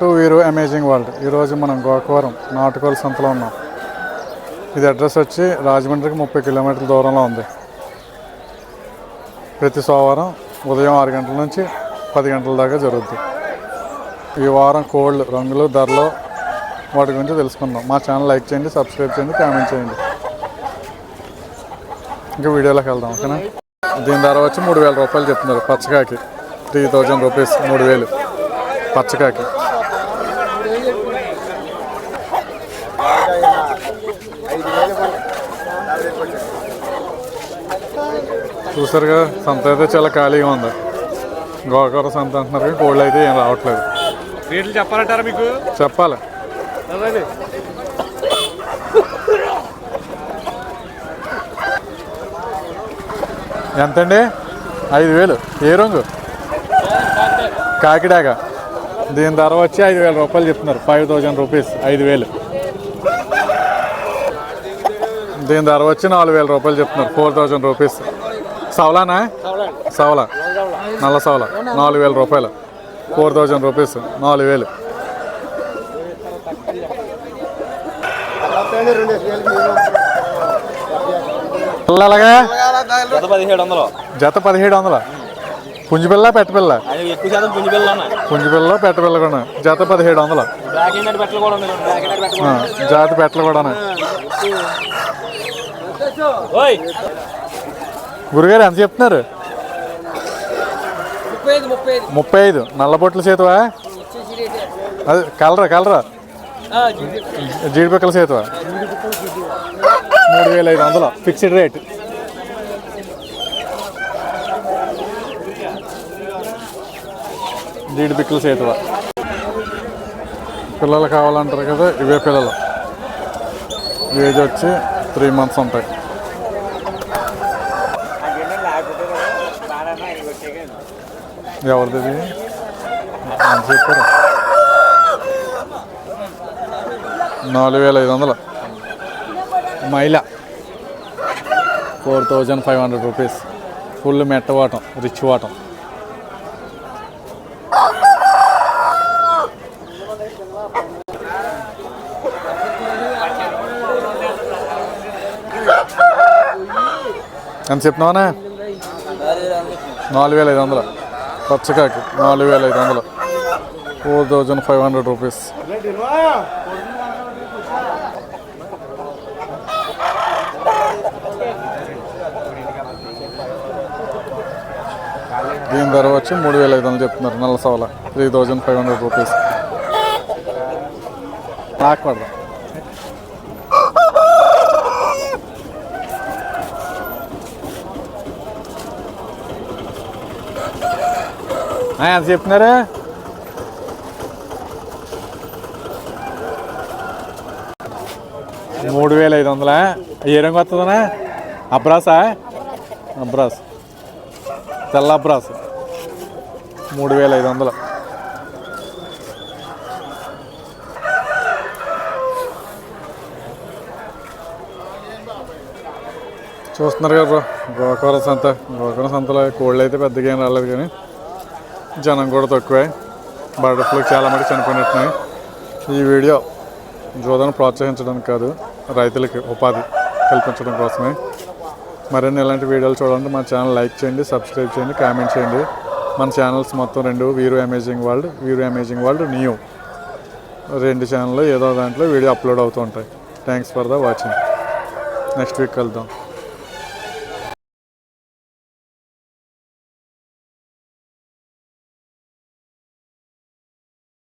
To వీరు amazing world. ఈరోజు మనం గోకవరం నాటుకోలు సంతలో ఉన్నాం. ఇది అడ్రస్ వచ్చి రాజమండ్రికి ముప్పై కిలోమీటర్ల దూరంలో ఉంది. ప్రతి సోమవారం ఉదయం ఆరు గంటల నుంచి పది గంటల దాకా జరుగుద్ది. ఈ వారం కోళ్ళు రంగులు ధరలు వాటి గురించి తెలుసుకుందాం. మా ఛానల్ లైక్ చేయండి సబ్స్క్రైబ్ చేయండి కామెంట్ చేయండి. ఇంకా వీడియోలోకి వెళ్దాం ఓకేనా? దీని ధర వచ్చి మూడు వేల రూపాయలు చెప్తున్నారు పచ్చకాకి త్రీ థౌజండ్ రూపీస్ మూడు వేలు. పచ్చకాకి. చూసారుగా సంత అయితే చాలా ఖాళీగా ఉంది. గోకూర సంత అంటున్నారు కానీ కోళ్ళు అయితే ఏం రావట్లేదు. రేట్లు చెప్పాలంటారా మీకు? చెప్పాలి. ఎంతండి? ఐదు వేలు. ఏ రంగు? కాకిడాక. దీని ధర వచ్చి ఐదు వేల రూపాయలు చెప్తున్నారు. ఫైవ్ థౌజండ్ రూపీస్ ఐదు వేలు. దీని ధర వచ్చి నాలుగు వేల రూపాయలు చెప్తున్నారు. ఫోర్ థౌజండ్ రూపీస్ సవలానా? సవలా. నల్ల సవల. నాలుగు వేల రూపాయలు. ఫోర్ థౌజండ్ రూపీస్ నాలుగు వేలు. జత పదిహేడు వందల? పుంజిపిల్ల పెట్టపిల్ల ఎక్కువ శాతం పుంజిపిల్ల పెట్టపిల్ల కూడా. జత పదిహేడు వందల? జాతి పెట్టలు కూడా ఓయ్! గురుగారు ఎంత చెప్తున్నారు? ముప్పై ఐదు నల్ల బొట్ల చేతువా అది కలరా కలరా? జీడిపిక్కల చేతువా మూడు వేల ఐదు వందలు. ఫిక్స్డ్ రేట్ జీడిపిక్కల చేతువా? పిల్లలు కావాలంటారు కదా ఇవే పిల్లలు. ఏజ్ వచ్చి త్రీ మంత్స్ ఉంటాయి. ఎవరిది చెప్పారు నాలుగు వేల ఐదు వందలు. మైల four thousand five hundred rupees. Full మెట్ట వాటం రిచ్ వాటం. ఎంత చెప్తున్నావా నాలుగు వేల ఐదు వందలు పచ్చకాకి నాలుగు వేల ఐదు వందలు four thousand five hundred rupees. దీని ధర వచ్చి మూడు వేల ఐదు వందలు చెప్తున్నారు నల్ల సవల. Three thousand five hundred rupees. నాకు పడదాం? ఎంత చెప్తున్నారు మూడు వేల ఐదు వందలా? ఏ రంగు వస్తుందనా అబ్రాసా? అబ్రాస్. తెల్ల అబ్రాస్. మూడు వేల ఐదు వందలు. చూస్తున్నారు కదా బ్రో. గోకూర సంత. గోకూర సంతలో కోళ్ళు అయితే పెద్దగా ఏం రాలేదు కానీ. జనం కూడా తక్కువే. బర్డ్ ఫ్లూ చాలా మంది చనిపోయినట్టున్నాయి. ఈ వీడియో జోదను ప్రోత్సహించడానికి కాదు రైతులకి ఉపాధి కల్పించడం కోసమే. మరిన్ని ఇలాంటి వీడియోలు చూడాలంటే మన ఛానల్ లైక్ చేయండి సబ్స్క్రైబ్ చేయండి కామెంట్ చేయండి. మన ఛానల్స్ మొత్తం రెండు వీరు అమేజింగ్ వరల్డ్ వీరు అమేజింగ్ వరల్డ్ న్యూ. రెండు ఛానల్లో ఏదో దాంట్లో వీడియో అప్లోడ్ అవుతూ ఉంటాయి. Thanks for the watching next week కలుద్దాం.